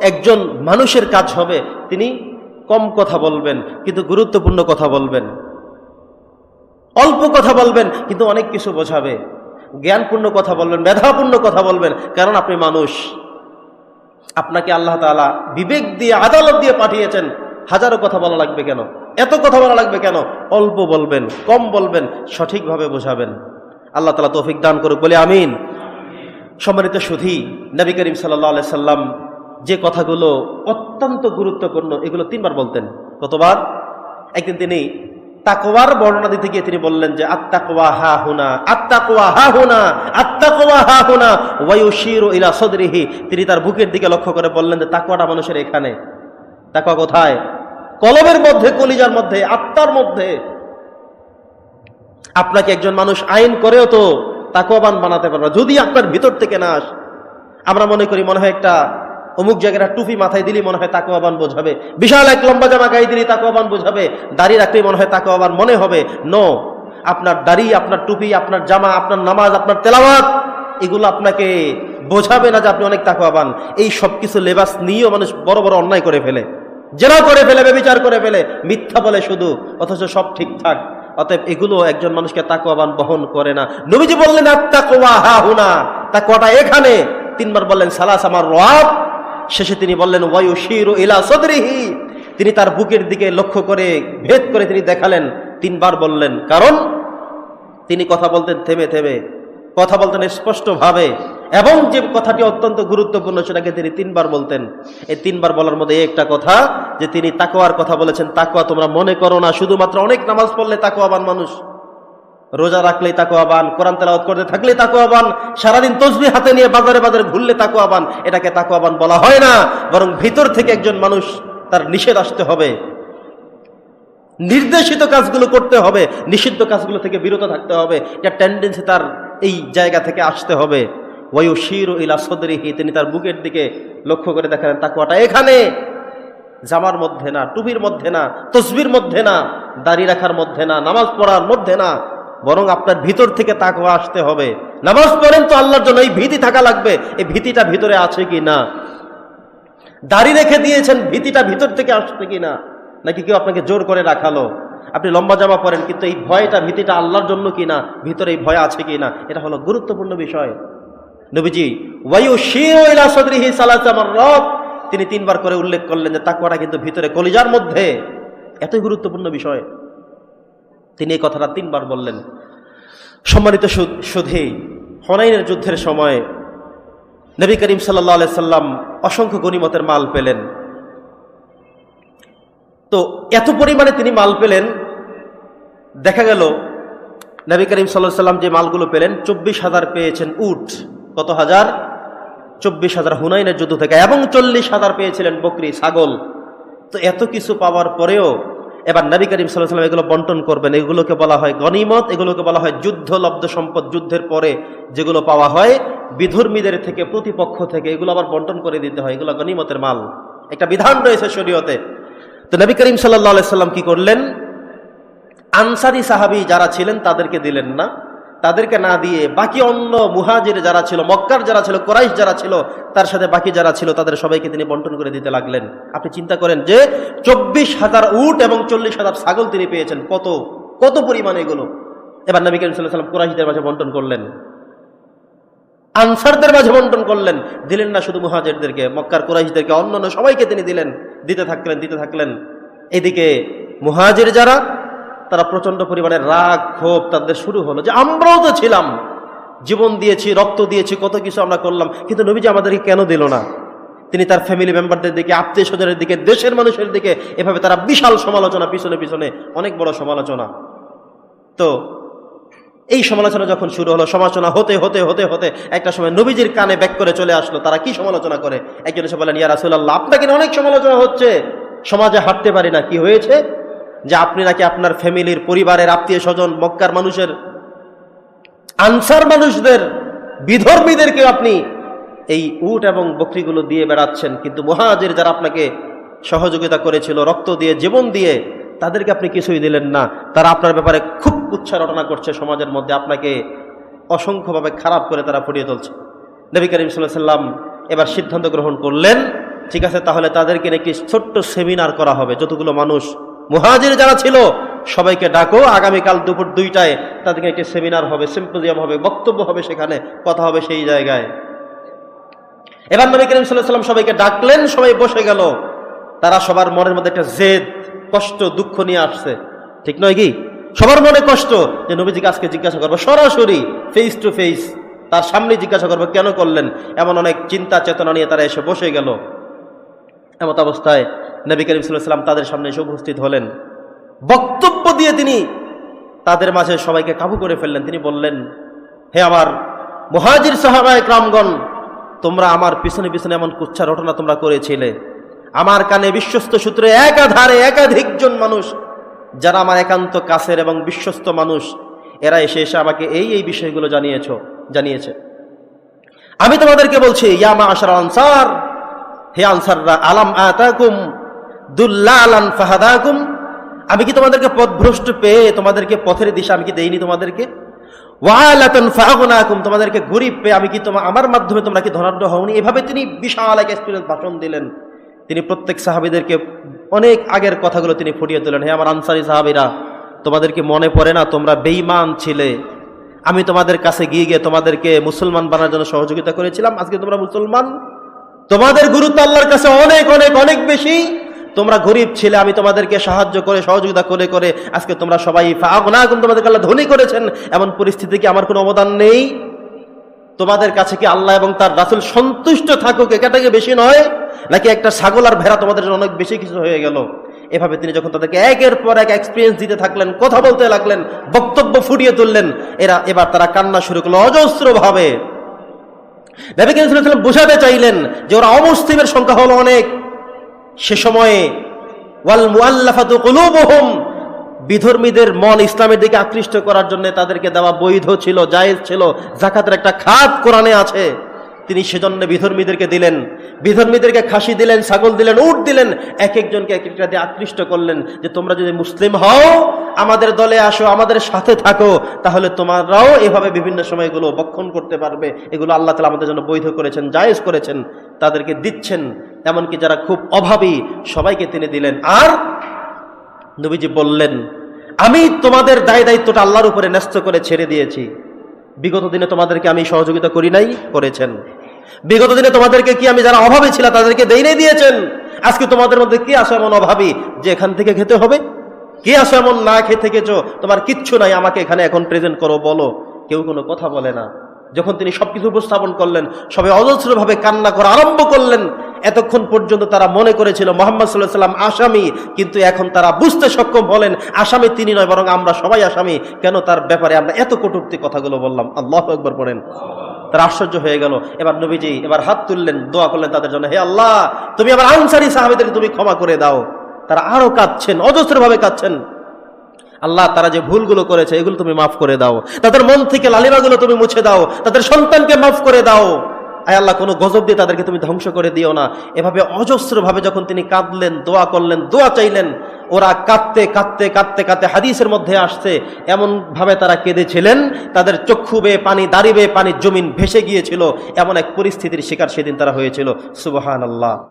একজন মানুষের কাজ হবে, তিনি কম কথা বলবেন, কিন্তু গুরুত্বপূর্ণ কথা বলবেন। অল্প কথা বলবেন, কিন্তু অনেক কিছু বোঝাবে। জ্ঞানপূর্ণ কথা বলবেন, মেধাপূর্ণ কথা বলবেন, কারণ আপনি মানুষ। আপনাকে আল্লাহ তাআলা বিবেক দিয়ে, আদালত দিয়ে পাঠিয়েছেন। হাজারো কথা বলা লাগবে কেন? এত কথা বলা লাগবে কেন? অল্প বলবেন, কম বলবেন, সঠিকভাবে বোঝাবেন। আল্লাহ তালা তৌফিক দান করুক, বলে আমিন। সম্মানিত সুধী, নবী করিম সাল্লাহ সাল্লাম যে কথাগুলো অত্যন্ত গুরুত্বপূর্ণ, এগুলো তিনবার বলতেন। কতবার? একদিন তিনি তাকোয়ার বর্ণনা দিতে গিয়ে তিনি বললেন যে, আত্তাকওয়া হা হুনা, আত্তাকওয়া হা হুনা, আত্তাকওয়া হা হুনা, ওয়ায়ুশিরু ইলা সদরিহি। তিনি তার বুকের দিকে লক্ষ্য করে বললেন যে, তাকওয়াটা মানুষের এখানে। তাকওয়া কোথায়? কলবের মধ্যে, কলিজার মধ্যে, আত্মার মধ্যে। আপনাকে একজন মানুষ আইন করেও তো তাকওয়াবান বানাতে পারবে যদি আপনার ভিতর থেকে না আস, আমরা মনে করি মনে হয় একটা অমুক জায়গায় টুপি মাথায় দিলেই মনে হয় তাকওয়াবান বোঝাবে। বিশাল এক লম্বা জামা গায়ে দিলেই তাকওয়াবান বোঝাবে। দাড়ি রাখলেই মনে হয় তাকওয়াবান মনে হবে। নো আপনার দাড়ি, আপনার টুপি, আপনার জামা, আপনার নামাজ, আপনার তেলাওয়াত, এগুলো আপনাকে বোঝাবে না যে আপনি অনেক তাকওয়াবান। এই সব কিছু লেবাস নিয়েও মানুষ বড় বড় অন্যায় করে ফেলে। জেনা করে ফেলে, বেবিচার করে ফেলে। মিথ্যা বলে শুধু, অথচ সব ঠিকঠাক। অতএব এগুলো একজন মানুষকে তাকওয়াবান বহন করে না। নবীজি বললেন আর আত্মাকওয়া হা হুনা তাকওয়াটা এখানে। তিনবার বললেন, সালাস আমার রব। শেষে তিনি বললেন ওয়ায়ু শির ইলা সদরিহি। তিনি তার বুকের দিকে লক্ষ্য করে ভেদ করে তিনি দেখালেন, তিনবার বললেন, কারণ? তিনি কথা বলতেন থেমে থেমে, কথা বলতেন স্পষ্টভাবে এবং যে কথাটি অত্যন্ত গুরুত্বপূর্ণ সেটাকে তিনি তিনবার বলতেন। এই তিনবার বলার মধ্যে একটা কথা, যে তিনি তাকোয়ার কথা বলেছেন তাকোয়া তোমরা মনে করো না, শুধুমাত্র অনেক নামাজ পড়লে তাকোয়াবান মানুষ। রোজা রাখলেই আবান কোরআন তেলাওয়াত করতে থাকলে থাকলেই আবান সারাদিন তসবি হাতে নিয়ে বাজারে বাজারে ঘুরলে তাকোয়াবান এটাকে তাকোয়াবান বলা হয় না, বরং ভিতর থেকে একজন মানুষ তার নিষেধ আসতে হবে। নির্দেশিত কাজগুলো করতে হবে, নিষিদ্ধ কাজগুলো থেকে বিরত থাকতে হবে, এটা টেন্ডেন্সি তার এই জায়গা থেকে আসতে হবে। ওয়ু শির ইলা সদরিহি, তিনি তার বুকের দিকে লক্ষ্য করে দেখালেন তাকুয়াটা এখানে। জামার মধ্যে না, টুপির মধ্যে না, তসবির মধ্যে না, দাড়ি রাখার মধ্যে না, নামাজ পড়ার মধ্যে না বরং আপনার ভিতর থেকে তাকুয়া আসতে হবে। নামাজ পড়েন তো আল্লাহর জন্য এই ভীতি থাকা লাগবে। এই ভীতিটা ভিতরে আছে কি না? দাড়ি রেখে দিয়েছেন, ভীতিটা ভিতর থেকে আসছে কি না? নাকি কেউ আপনাকে জোর করে রাখালো? আপনি লম্বা জামা পরেন, কিন্তু এই ভয়টা, ভীতিটা আল্লাহর জন্য কি না? ভিতরে এই ভয় আছে কি না? এটা হলো গুরুত্বপূর্ণ বিষয়। নবীজি ওয়ায়ু শিরা সদরিহি সালাত আমার রব তিনি তিনবার করে উল্লেখ করলেন যে তাকুয়াটা কিন্তু ভিতরে কলিজার মধ্যে। এতই গুরুত্বপূর্ণ বিষয়। তিনি এই কথাটা তিনবার বললেন। সম্মানিত সুধী, হনাইনের যুদ্ধের সময় নবী করিম সাল্লাহ সাল্লাম অসংখ্য গণিমতের মাল পেলেন। তো এত পরিমাণে তিনি মাল পেলেন, দেখা গেল নবী করিম সাল্লাহ সাল্লাম যে মালগুলো পেলেন, চব্বিশ হাজার পেয়েছেন উট, কত হাজার? চব্বিশ হাজার হুনাইনের যুদ্ধ থেকে, এবং চল্লিশ হাজার পেয়েছিলেন বকরি, ছাগল। তো এত কিছু পাওয়ার পরেও এবার নবী করিম সাল্লাম এগুলো বন্টন করবেন। এগুলোকে বলা হয় গনিমত, এগুলোকে বলা হয় যুদ্ধ, লব্ধ সম্পদ যুদ্ধের পরে যেগুলো পাওয়া হয়, বিধর্মীদের থেকে, প্রতিপক্ষ থেকে, এগুলো আবার বন্টন করে দিতে হয়। এগুলো গনিমতের মাল। একটা বিধান রয়েছে শরীয়তে। তো নবী করিম সাল্লাহ সাল্লাম কি করলেন? আনসারি সাহাবি যারা ছিলেন তাদেরকে দিলেন না। তাদেরকে না দিয়ে বাকি অন্য মুহাজির যারা ছিল, মক্কার যারা ছিল, কোরাইশ যারা ছিল, তার সাথে বাকি যারা ছিল, তাদের সবাইকে তিনি বন্টন করে দিতে লাগলেন। আপনি চিন্তা করেন যে চব্বিশ হাজার উট এবং চল্লিশ হাজার ছাগল তিনি পেয়েছেন। কত? কত পরিমাণে এগুলো? এবার নবী করিম সাল্লাহ সাল্লাম কোরাইশদের মাঝে বন্টন করলেন। আনসারদের মাঝে বন্টন করলেন। দিলেন না শুধু মুহাজিরদেরকে, মক্কার কোরাইশদেরকে অন্য সবাইকে তিনি দিলেন। দিতে থাকলেন দিতে থাকলেন। এদিকে মুহাজির যারা তারা প্রচণ্ড পরিমাণে রাগ, ক্ষোভ তাদের শুরু হলো যে আমরাও তো ছিলাম। জীবন দিয়েছি, রক্ত দিয়েছি, কত কিছু আমরা করলাম, কিন্তু নবীজি আমাদেরকে কেন দিল না? তিনি তার ফ্যামিলি মেম্বারদের দিকে আত্মীয় স্বজনের দিকে, দেশের মানুষের দিকে এভাবে তারা বিশাল সমালোচনা, পিছনে পিছনে অনেক বড় সমালোচনা। তো এই সমালোচনা যখন শুরু হলো, সমালোচনা হতে হতে হতে হতে একটা সময় নবীজির কানে ব্যাক করে চলে আসলো। তারা কি সমালোচনা করে? একজন এসে বলেন ইয়া রাসুল্লাহ আপনাকে অনেক সমালোচনা হচ্ছে? সমাজে হাঁটতে পারি না, কি হয়েছে? যে আপনি নাকি আপনার ফ্যামিলির পরিবারের আত্মীয় স্বজন, মক্কার মানুষের আনসার মানুষদের বিধর্মীদেরকে আপনি এই উট এবং বকরিগুলো দিয়ে বেড়াচ্ছেন। কিন্তু মহাজের যারা আপনাকে সহযোগিতা করেছিল, রক্ত দিয়ে, জীবন দিয়ে, তাদেরকে আপনি কিছুই দিলেন না। তারা আপনার ব্যাপারে খুব উচ্চারণা করছে সমাজের মধ্যে, আপনাকে অসংখ্যভাবে খারাপ করে তারা ফুটিয়ে তুলছে। নবী করিম সাল্লাম এবার সিদ্ধান্ত গ্রহণ করলেন, ঠিক আছে, তাহলে তাদেরকে একটি ছোট্ট সেমিনার করা হবে, যতগুলো মানুষ মুহাজির যারা ছিল, সবাইকে ডাকো। আগামীকাল দুপুর দুইটায় তাদেরকে একটি সেমিনার হবে সিম্পোজিয়াম হবে, বক্তব্য হবে সেখানে, কথা হবে সেই জায়গায়। এবার নবী করিম সাল্লাম সবাইকে ডাকলেন, সবাই বসে গেল। তারা সবার মনের মধ্যে একটা জেদ, কষ্ট, দুঃখ নিয়ে আসছে। ঠিক নয় কি? সবার মনে কষ্ট যে নবীজিকে আজকে জিজ্ঞাসা করব, সরাসরি ফেস টু ফেস তার সামনে জিজ্ঞাসা করব, কেন করলেন? এমন অনেক চিন্তা, চেতনা নিয়ে তারা এসে বসে গেল। এমত অবস্থায় নবী করিম সাল্লাম তাদের সামনে এসে উপস্থিত হলেন। বক্তব্য দিয়ে তিনি তাদের মাঝে সবাইকে কাবু করে ফেললেন। তিনি বললেন, হে আমার মহাজির সাহাবায় ক্রামগণ তোমরা আমার পিছনে পিছনে এমন কুচ্ছা রটনা তোমরা করেছিলে। আমার কানে বিশ্বস্ত সূত্রে একাধারে একাধিকজন মানুষ, যারা আমার একান্ত কাছের এবং বিশ্বস্ত মানুষ, এরা এসে এসে আমাকে এই এই বিষয়গুলো জানিয়েছ, জানিয়েছে। আমি তোমাদেরকে বলছি ইয়ামা আশার আনসার, হে আনসাররা, আলাম আতাকুম দুল্লা আলান ফাহাদাকুম। আমি কি তোমাদেরকে পথভ্রষ্ট পেয়ে তোমাদেরকে পথের দিশা আমি কি দেইনি তোমাদেরকে? ওয়ালাতান ফাগনাকুম তোমাদেরকে গরিব পেয়ে আমি কি তোমার আমার মাধ্যমে তোমরা কি ধনাঢ্য হওনি? এভাবে তিনি বিশাল এক এক্সপিরিয়েন্স ভাষণ দিলেন। তিনি প্রত্যেক সাহাবিদেরকে অনেক আগের কথাগুলো তিনি ফুটিয়ে তুলেন। হে আমার আনসারি সাহাবিরা, তোমাদেরকে মনে পড়ে না তোমরা বেঈমান ছিলে? আমি তোমাদের কাছে গিয়ে গিয়ে তোমাদেরকে মুসলমান বানার জন্য সহযোগিতা করেছিলাম। আজকে তোমরা মুসলমান? তোমাদের গুরুত্ব আল্লাহর কাছে অনেক অনেক অনেক বেশি। তোমরা গরিব ছিলে, আমি তোমাদেরকে সাহায্য করে, সহযোগিতা করে করে আজকে তোমরা সবাই ফাগনাকুম তোমাদেরকে আল্লাহ ধনী করেছেন। এমন পরিস্থিতি কি আমার কোনো অবদান নেই? তোমাদের কাছে কি আল্লাহ এবং তার রাসুল সন্তুষ্ট থাকুক এটাকে বেশি নয়? নাকি একটা ছাগল আর ভেড়া তোমাদের জন্য অনেক বেশি কিছু হয়ে গেল? এভাবে তিনি যখন তাদেরকে একের পর এক এক্সপিরিয়েন্স দিতে থাকলেন, কথা বলতে লাগলেন, বক্তব্য ফুটিয়ে তুললেন, এরা এবার তারা কান্না শুরু করল অজস্র ভাবে নবী করিম চাইলেন যে ওরা অমুসলিমের সংখ্যা হলো অনেক। সে সময়ে, ওয়াল মুআল্লাফাতু কুলুবুহুম, বিধর্মীদের মন ইসলামের দিকে আকৃষ্ট করার জন্য তাদেরকে দেওয়া বৈধ ছিল, জায়েজ ছিল, জাকাতের একটা খাত কোরআনে আছে। তিনি সেজন্য বিধর্মীদেরকে দিলেন, বিধর্মীদেরকে খাসি দিলেন, ছাগল দিলেন, উট দিলেন এক একজনকে এক একটা দিয়ে আকৃষ্ট করলেন যে তোমরা যদি মুসলিম হও, আমাদের দলে আসো, আমাদের সাথে থাকো, তাহলে তোমরাও এভাবে বিভিন্ন সময় এগুলো বক্ষণ করতে পারবে। এগুলো আল্লাহ তালা আমাদের জন্য বৈধ করেছেন, জায়েজ করেছেন, তাদেরকে দিচ্ছেন। এমনকি যারা খুব অভাবী, সবাইকে তিনি দিলেন। আর নবীজি বললেন, আমি তোমাদের দায় দায়িত্বটা আল্লাহর উপরে ন্যস্ত করে ছেড়ে দিয়েছি। বিগত দিনে তোমাদেরকে আমি সহযোগিতা করি নাই, করেছেন। বিগত দিনে তোমাদেরকে কি আমি যারা অভাবী ছিল তাদেরকে দেই নাই দিয়েছেন? আজকে তোমাদের মধ্যে কি আসো এমন অভাবী? যে এখান থেকে খেতে হবে? কে আসো এমন না খেয়ে থেকেছো? তোমার কিচ্ছু নাই, আমাকে এখানে এখন প্রেজেন্ট করো, বলো। কেউ কোনো কথা বলে না। যখন তিনি সবকিছু উপস্থাপন করলেন, সবাই অজস্রভাবে কান্না করা আরম্ভ করলেন। এতক্ষণ পর্যন্ত তারা মনে করেছিল, মোহাম্মদ সাল্লাহ সাল্লাম আসামি, কিন্তু এখন তারা বুঝতে সক্ষম হলেন, আসামি তিনি নয়, বরং আমরা সবাই আসামি। কেন তার ব্যাপারে আমরা এত কটূক্তি কথাগুলো বললাম? আল্লাহ একবার পড়েন। তারা আশ্চর্য হয়ে গেল। এবার নবীজি এবার হাত তুললেন, দোয়া করলেন তাদের জন্য, হে আল্লাহ, তুমি আবার আনসারি সাহাবিদেরকে তুমি ক্ষমা করে দাও। তারা আরও কাঁদছেন, অজস্রভাবে কাঁদছেন। আল্লাহ তারা যে ভুলগুলো করেছে, এগুলো তুমি মাফ করে দাও। তাদের মন থেকে লালিমাগুলো তুমি মুছে দাও। তাদের সন্তানকে মাফ করে দাও। আয় আল্লাহ, কোনো গজব দিয়ে তাদেরকে তুমি ধ্বংস করে দিও না। এভাবে অজস্রভাবে যখন তিনি কাঁদলেন, দোয়া করলেন, দোয়া চাইলেন ওরা কাঁদতে কাঁদতে কাঁদতে কাঁদতে হাদিসের মধ্যে আসছে, এমন ভাবে তারা কেঁদেছিলেন, তাদের চক্ষু বেয়ে পানি দাঁড়িয়ে পানি, জমিন ভেসে গিয়েছিল, এমন এক পরিস্থিতির শিকার সেদিন তারা হয়েছিল। সুবহান আল্লাহ